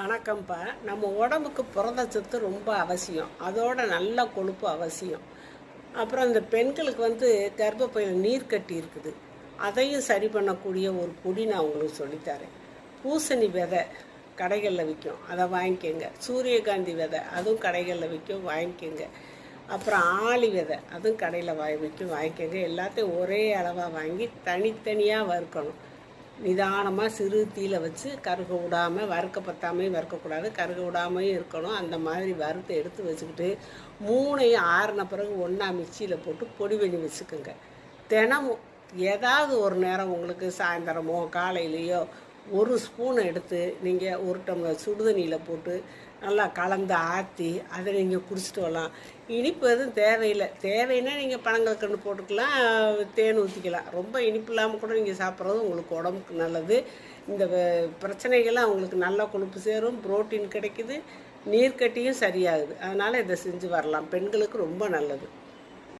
வணக்கம்ப்பா. நம்ம உடம்புக்கு புரத சத்து ரொம்ப அவசியம். அதோட நல்ல கொழுப்பு அவசியம். அப்புறம் இந்த பெண்களுக்கு வந்து கர்ப்பப்பையில் நீர் கட்டி இருக்குது. அதையும் சரி பண்ணக்கூடிய ஒரு பொடி நான் உங்களுக்கு சொல்லித்தரேன். பூசணி விதை கடைகளில் விற்கும் அதை வாங்கிக்கோங்க. சூரியகாந்தி விதை அதுவும் கடைகளில் விற்கும் வாங்கிக்கோங்க. அப்புறம் ஆளி விதை அதுவும் கடையில் வாங்கி விற்கும் வாங்கிக்கோங்க. எல்லாத்தையும் ஒரே அளவாக வாங்கி தனித்தனியாக வறுக்கணும். நிதானமாக சிறு தீயில வச்சு கருக விடாமல் வறுக்க பத்தாமையும் வறுக்கக்கூடாது கருக விடாமையும் இருக்கணும். அந்த மாதிரி வறுத்து எடுத்து வச்சுக்கிட்டு மூணையும் ஆறின பிறகு ஒன்றா மிக்சியில் போட்டு பொடி பண்ணி வச்சுக்கோங்க. தினமும் ஏதாவது ஒரு நேரம் உங்களுக்கு சாயந்தரமோ காலையிலையோ ஒரு ஸ்பூன் எடுத்து நீங்கள் ஒரு டம்ளர் சுடுதண்ணியில் போட்டு நல்லா கலந்து ஆற்றி அதை நீங்கள் குடிச்சிட்டு வரலாம். இனிப்பு எதுவும் தேவையில்லை. தேவைன்னா நீங்கள் பனங்கற்கண்டு போட்டுக்கலாம் தேன் ஊற்றிக்கலாம் ரொம்ப இனிப்பு இல்லாமல் கூட நீங்கள் சாப்பிட்றது உங்களுக்கு உடம்புக்கு நல்லது. இந்த பிரச்சனைகள்லாம் உங்களுக்கு நல்ல கொழுப்பு சேரும் புரோட்டீன் கிடைக்குது நீர்க்கட்டியும் சரியாகுது. அதனால் இதை செஞ்சு வரலாம். பெண்களுக்கு ரொம்ப நல்லது.